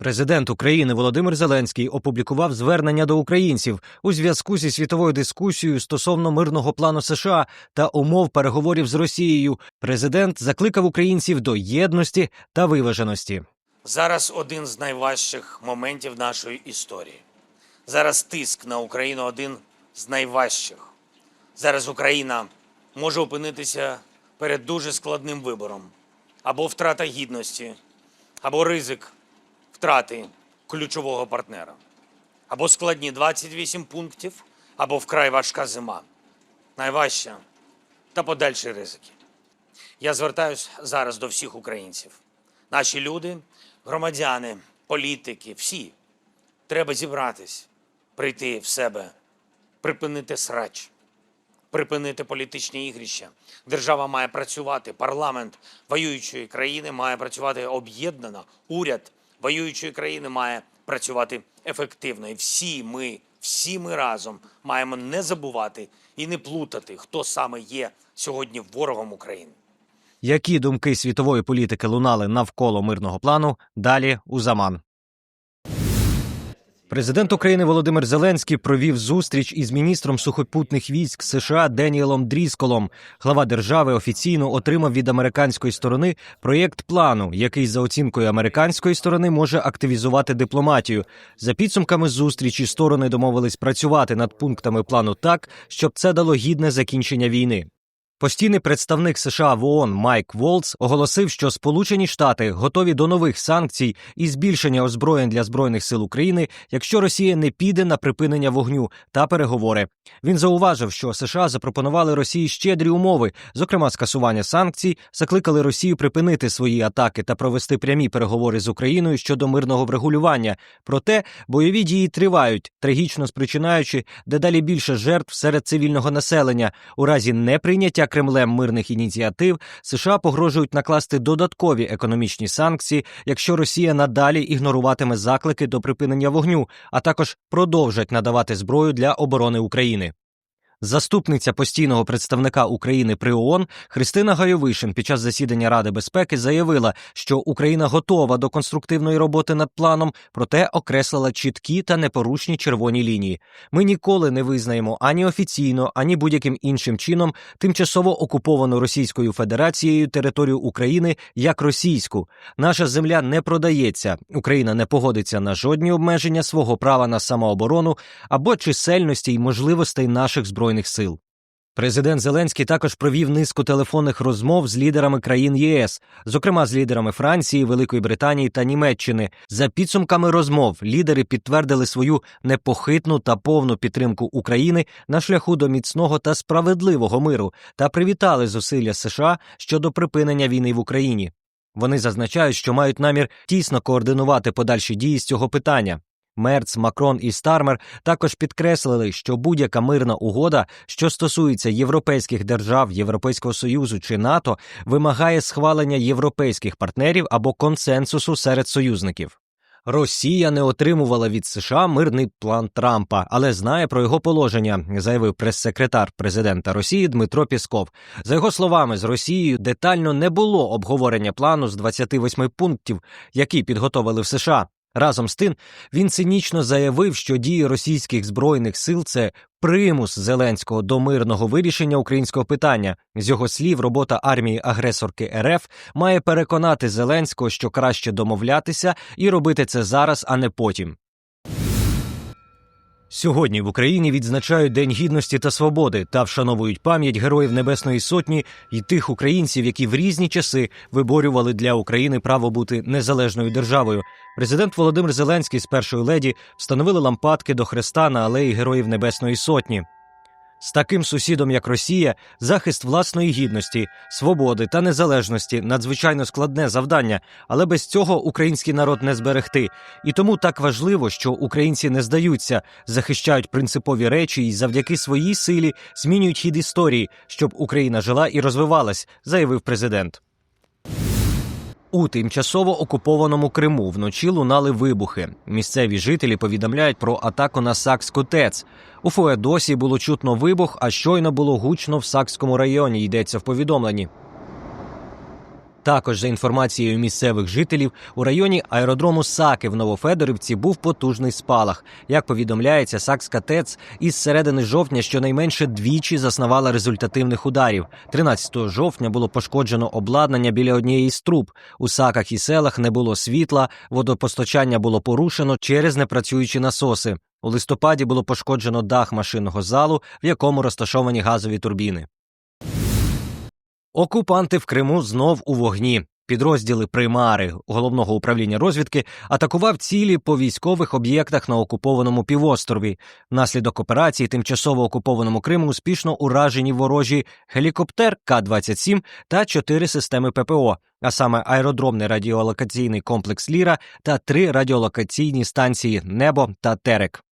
Президент України Володимир Зеленський опублікував звернення до українців у зв'язку зі світовою дискусією стосовно мирного плану США та умов переговорів з Росією. Президент закликав українців до єдності та виваженості. Зараз один з найважчих моментів нашої історії. Зараз тиск на Україну один з найважчих. Зараз Україна може опинитися перед дуже складним вибором: або втрата гідності, або ризик втрати ключового партнера, або складні 28 пунктів, або вкрай важка зима. Найважча та подальші ризики. Я звертаюся зараз до всіх українців. Наші люди, громадяни, політики, всі. Треба зібратись, прийти в себе, припинити срач, припинити політичні ігрища. Держава має працювати, парламент воюючої країни має працювати об'єднано, уряд воюючої країни має працювати ефективно. І всі ми, всі ми разом маємо не забувати і не плутати, хто саме є сьогодні ворогом України. Які думки світової політики лунали навколо мирного плану? Далі у заман. Президент України Володимир Зеленський провів зустріч із міністром сухопутних військ США Деніелом Дрісколом. Глава держави офіційно отримав від американської сторони проєкт плану, який за оцінкою американської сторони може активізувати дипломатію. За підсумками зустрічі сторони домовились працювати над пунктами плану так, щоб це дало гідне закінчення війни. Постійний представник США в ООН Майк Волц оголосив, що Сполучені Штати готові до нових санкцій і збільшення озброєнь для збройних сил України, якщо Росія не піде на припинення вогню та переговори. Він зауважив, що США запропонували Росії щедрі умови, зокрема скасування санкцій, закликали Росію припинити свої атаки та провести прямі переговори з Україною щодо мирного врегулювання. Проте бойові дії тривають, трагічно спричинаючи дедалі більше жертв серед цивільного населення у разі неприйняття Кремлем мирних ініціатив США погрожують накласти додаткові економічні санкції, якщо Росія надалі ігноруватиме заклики до припинення вогню, а також продовжать надавати зброю для оборони України. Заступниця постійного представника України при ООН Христина Гайовишин під час засідання Ради безпеки заявила, що Україна готова до конструктивної роботи над планом, проте окреслила чіткі та непорушні червоні лінії. Ми ніколи не визнаємо ані офіційно, ані будь-яким іншим чином тимчасово окуповану Російською Федерацією територію України як російську. Наша земля не продається. Україна не погодиться на жодні обмеження свого права на самооборону або чисельності й можливостей наших збройних сил. Президент Зеленський також провів низку телефонних розмов з лідерами країн ЄС, зокрема з лідерами Франції, Великої Британії та Німеччини. За підсумками розмов лідери підтвердили свою непохитну та повну підтримку України на шляху до міцного та справедливого миру та привітали зусилля США щодо припинення війни в Україні. Вони зазначають, що мають намір тісно координувати подальші дії з цього питання. Мерц, Макрон і Стармер також підкреслили, що будь-яка мирна угода, що стосується європейських держав, Європейського союзу чи НАТО, вимагає схвалення європейських партнерів або консенсусу серед союзників. Росія не отримувала від США мирний план Трампа, але знає про його положення, заявив прес-секретар президента Росії Дмитро Пісков. За його словами, з Росією детально не було обговорення плану з 28 пунктів, які підготовили в США. Разом з тим, він цинічно заявив, що дії російських збройних сил це примус Зеленського до мирного вирішення українського питання. З його слів, робота армії агресорки РФ має переконати Зеленського, що краще домовлятися і робити це зараз, а не потім. Сьогодні в Україні відзначають День гідності та свободи та вшановують пам'ять героїв Небесної Сотні і тих українців, які в різні часи виборювали для України право бути незалежною державою. Президент Володимир Зеленський з першої леді встановили лампадки до хреста на алеї Героїв Небесної Сотні. З таким сусідом, як Росія, захист власної гідності, свободи та незалежності надзвичайно складне завдання, але без цього український народ не зберегти. І тому так важливо, що українці не здаються, захищають принципові речі і завдяки своїй силі змінюють хід історії, щоб Україна жила і розвивалась, заявив президент. У тимчасово окупованому Криму вночі лунали вибухи. Місцеві жителі повідомляють про атаку на Сакську ТЕЦ. У Фуедосі було чутно вибух, а щойно було гучно в Сакському районі. Йдеться в повідомленні. Також, за інформацією місцевих жителів, у районі аеродрому Саки в Новофедорівці був потужний спалах. Як повідомляється, Сакська ТЕЦ із середини жовтня щонайменше двічі заснувала результативних ударів. 13 жовтня було пошкоджено обладнання біля однієї з труб. У саках і селах не було світла, водопостачання було порушено через непрацюючі насоси. У листопаді було пошкоджено дах машинного залу, в якому розташовані газові турбіни. Окупанти в Криму знов у вогні. Підрозділи Примари головного управління розвідки атакував цілі по військових об'єктах на окупованому півострові. Внаслідок операції тимчасово окупованому Криму успішно уражені ворожі гелікоптер К-27 та чотири системи ППО, а саме аеродромний радіолокаційний комплекс Ліра та три радіолокаційні станції Небо та Терек.